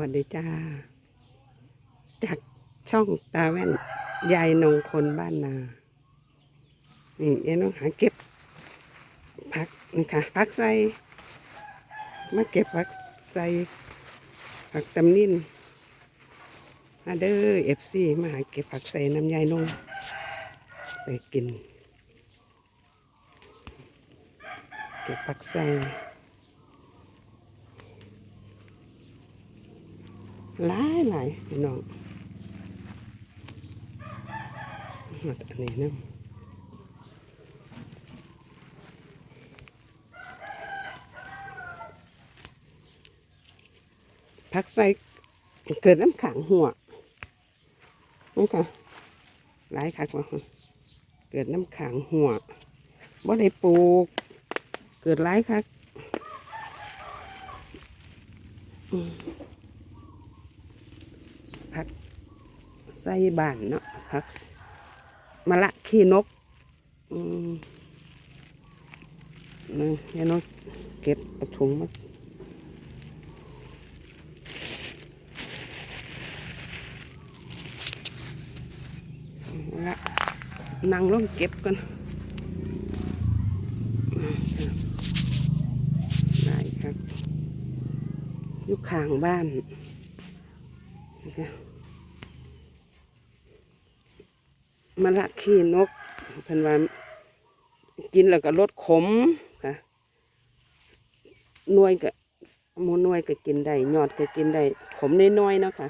วัสดีจ้า จากช่องตาแว่น ยายนงคนบ้านนา นี่ยายน้องหาเก็บผักนี่ค่ะผักใส่มาเก็บผักใส่ผักตำนินมาเด้อเอฟซีมาหาเก็บผักใส่น้ำยายนงไปกิน เก็บผักใส่ หลายหลายพี่น้องหมดอันนี้นะพักใส่เกิดน้ำขังหัวนี่ค่ะหลายคักว่าเกิดน้ำขังหัวบ่ได้ปลูก เกิดหลายคักอืม ผักใส่บานเนาะผักมะละขี้นกอืมนี่ยายนกเก็บเอาถุงมาละนั่งลงเก็บกันได้ครับอยู่ข้างบ้าน มะละขี้นกเพิ่นว่ากินแล้วก็ลดขมค่ะน่วยก็หมูน่วยก็กินได้ยอดก็กินได้ขมน้อยๆเนาะค่ะ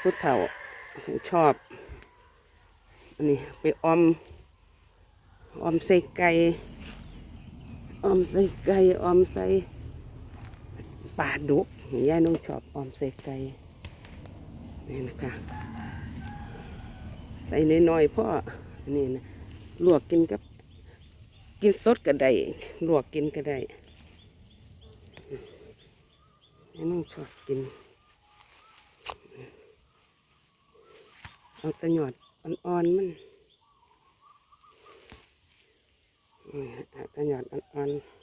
ผู้เฒ่าถึงชอบอันนี้ไปออมออมใส่ไก่ออมใส่ไก่ออมใส่ปลาดุกยายน้องชอบออมใส่ไก่ นี่นะคะใส่น้อยๆพ่อนี่นะลวกกินกับ กินสดก็ได้ลวกกินก็ได้ไม่น้องชอบกิน เอาตะหยอดอ่อนๆมันอืมเอาตะหยอดอ่อนๆ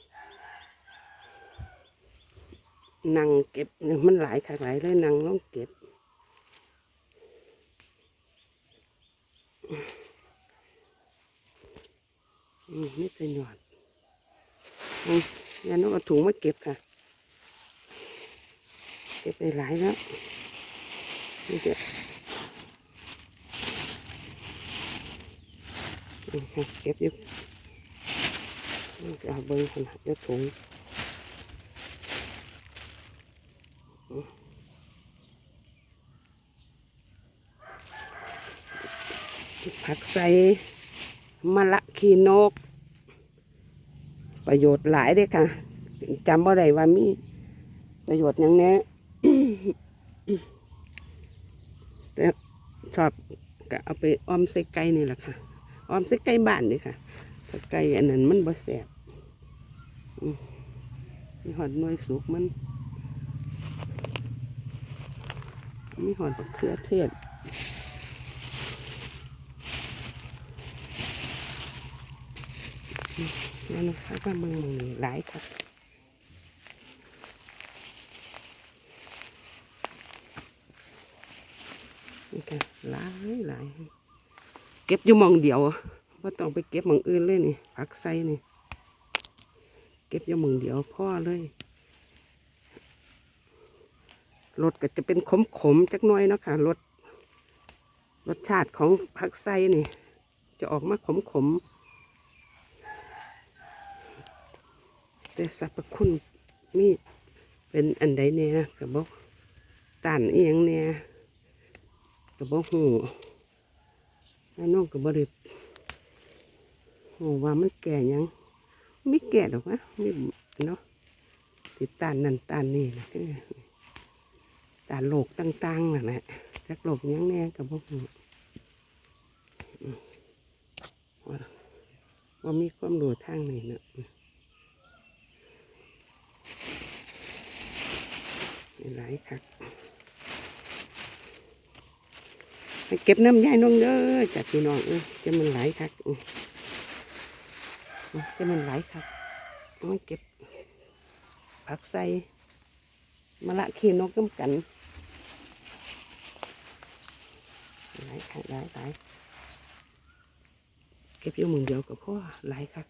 นั่งเก็บมันหลายขหลายเลยนั่งลองเก็บ อืมนี่เป็นหยอดอืมยานกเอาถุงมาเก็บค่ะ เก็บไปหลายแล้วนี่จะเก็บอยู่นี่จะเอาเบอร์ขนาดยกถุงอืม ผักใส่มะละขีนก ประโยชน์หลายเด้ค่ะจำบ่ได้ว่ามีประโยชน์อย่างนี้แต่ชอบก็เอาไปอ้อมใส่ไก่นี่แหละค่ะอ้อมใส่ไก่บ้านนี่ค่ะไก่อันนั้นมันบ่แสบมีหอดน่วยสุกมัน มีหอดบักเขือเทศ นั่นนะคะว่ามึงมึงหลายครันี่ค่ะหลายหลายเก็บอยู่มองเดียวว่าต้องไปเก็บมองอื่นเลยนี่ผักไส้นี่ เก็บอยู่มองเดียวพ่อเลยรสก็จะเป็นขมขมจักน้อยเนาะค่ะรสรสชาติของผักไส้นี่ จะออกมาขมขม แต่สรรพคุณมีเป็นอันใดเนี่ยกับบอกต้านอียงเนี่ยกับบอกหูแล้วน้องกับบริหูว่ามันแก่ยังไม่แก่หรอกวะไม่เนาะติดต้านนั่นต้านนี่นะต้านโรคต่างๆน่ะแหละจักโรคหยังแน่กับบอกหูว่าว่ามีความรู้ทางนี้เนาะ หลายคักให้เก็บน้ำยายน้องเด้อจากพี่น้องเออจะมันหลายคักจะมันหลายคักเอามาเก็บผักใส่มาละขี้นกน้ำกันหลายค่ะหลายหลายเก็บอยู่มึงเดียวกับพ่อหลายครับ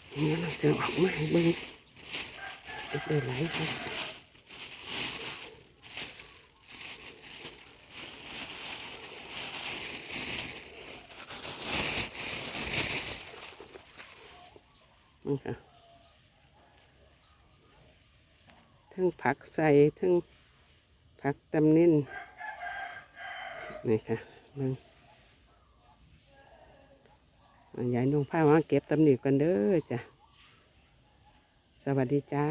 เนี่ยเราจะออกมาให้เบิ่งเก็บได้หลครับนี่ค่ะทั้งผักใส่ทั้งผักตำนินนี่ค่ะเบิ่ง ยายนุ่งผ้ามาเก็บตำหนิกันเด้อจ้ะ สวัสดีจ้า